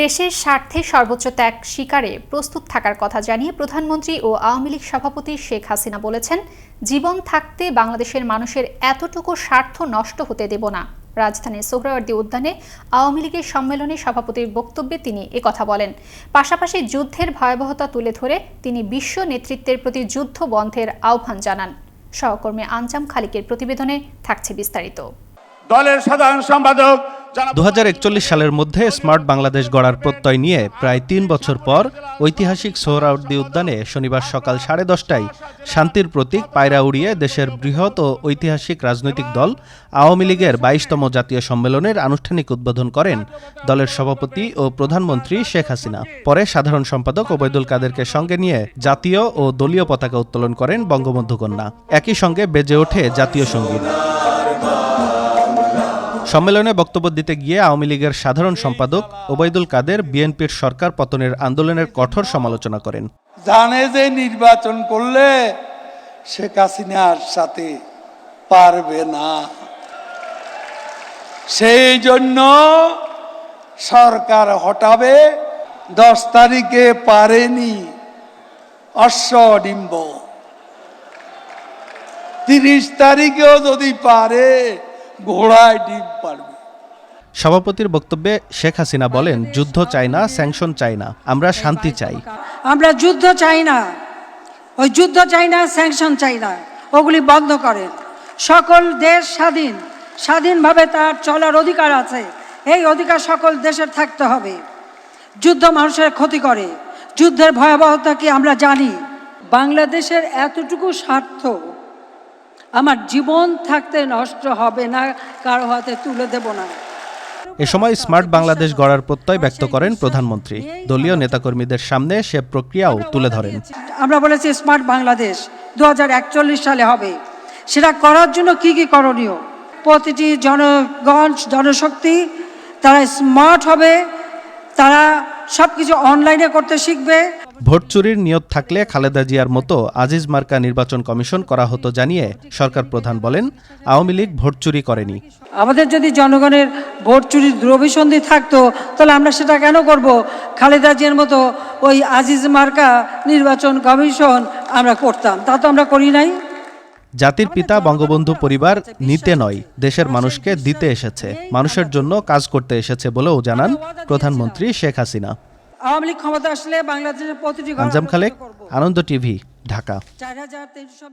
দেশের স্বার্থে সর্বোচ্চ ত্যাগ স্বীকারে প্রস্তুত থাকার কথা জানিয়ে প্রধানমন্ত্রী ও আওয়ামী লীগ সভাপতি শেখ হাসিনা বলেছেন, জীবন থাকতে বাংলাদেশের মানুষের এতটুকু স্বার্থ নষ্ট হতে দেব না। রাজধানীর সোহরাওয়ার্দী উদ্যানে আওয়ামী লীগের সম্মেলনে সভাপতির বক্তব্যে তিনি একথা বলেন। পাশাপাশি যুদ্ধের ভয়াবহতা তুলে ধরে তিনি বিশ্ব নেতৃত্বের প্রতি যুদ্ধ বন্ধের আহ্বান জানান। সহকর্মী আঞ্জাম খালিকের প্রতিবেদনে থাকছে বিস্তারিত। দলের সাধারণ সম্পাদক দু হাজার একচল্লিশ সালের মধ্যে স্মার্ট বাংলাদেশ গড়ার প্রত্যয় নিয়ে প্রায় তিন বছর পর ঐতিহাসিক সোহরাওয়ার্দী উদ্যানে শনিবার সকাল সাড়ে দশটায় শান্তির প্রতীক পায়রা উড়িয়ে দেশের বৃহৎ ও ঐতিহাসিক রাজনৈতিক দল আওয়ামী লীগের বাইশতম জাতীয় সম্মেলনের আনুষ্ঠানিক উদ্বোধন করেন দলের সভাপতি ও প্রধানমন্ত্রী শেখ হাসিনা। পরে সাধারণ সম্পাদক ওবায়দুল কাদেরকে সঙ্গে নিয়ে জাতীয় ও দলীয় পতাকা উত্তোলন করেন বঙ্গবন্ধু কন্যা। একই সঙ্গে বেজে ওঠে জাতীয় সংগীত। সম্মেলনে বক্তব্য দিতে গিয়ে আওয়ামী লীগের সাধারণ সম্পাদক ওবায়দুল কাদের বিএনপির সরকার পতনের আন্দোলনের কঠোর সমালোচনা করেন। জানে যে নির্বাচন করলে শেখ হাসিনার সাথে পারবে না। সেই জন্য সরকার হটাবে, দশ তারিখে পারেনি অশ্বডিম্ব তিরিশ তারিখেও যদি পারে ঘোড়ায় ডিম পারবে সভাপতির বক্তব্যে শেখ হাসিনা বলেন যুদ্ধ চাই না স্যাংশন চাই না আমরা শান্তি চাই। আমরা যুদ্ধ চাই না। ওই যুদ্ধ চাই না স্যাংশন চাই না। ওগুলি বন্ধ করেন। সকল দেশ স্বাধীন। স্বাধীনভাবে তার চলার অধিকার আছে। এই অধিকার সকল দেশের থাকতে হবে। যুদ্ধ মানুষের ক্ষতি করে। যুদ্ধের ভয়াবহতা কি আমরা জানি? বাংলাদেশের এতটুকু স্বার্থ আমার জীবন থাকতে নষ্ট হবে না কারও হাতে তুলে দেব না। এ সময় স্মার্ট বাংলাদেশ গড়ার প্রত্যয় ব্যক্ত করেন প্রধানমন্ত্রী। দলীয় নেতাকর্মীদের সামনে সে প্রক্রিয়াও তুলে ধরেন। আমরা বলেছি স্মার্ট বাংলাদেশ দু হাজার একচল্লিশ সালে হবে। সেটা করার জন্য কি কি করণীয়? প্রতিটি জনগণ জনশক্তি তারা স্মার্ট হবে তারা সব কিছু অনলাইনে করতে শিখবে ভোট চুরির নিয়ত থাকলে খালেদা জিয়ার মতো আজিজ মার্কা নির্বাচন কমিশন করা হতো জানিয়ে সরকার প্রধান বলেন আওয়ামী লীগ ভোট চুরি করেনি। আমাদের যদি জনগণের ভোট চুরির দ্রবিসন্ধি থাকতো তাহলে আমরা সেটা কেন করব? খালেদা জিয়ার মতো ওই আজিজ মার্কা নির্বাচন কমিশন আমরা করতাম তা তো আমরা করি নাই। জাতির পিতা বঙ্গবন্ধু পরিবার নিতে নয় দেশের মানুষকে দিতে এসেছে মানুষের জন্য কাজ করতে এসেছে বলেও জানান প্রধানমন্ত্রী শেখ হাসিনা। আওয়ামী লীগ ক্ষমতা আসলে বাংলাদেশের প্রতিটি ঘর আঞ্জাম খালেক আনন্দ টিভি ঢাকা। চার হাজার তিনশো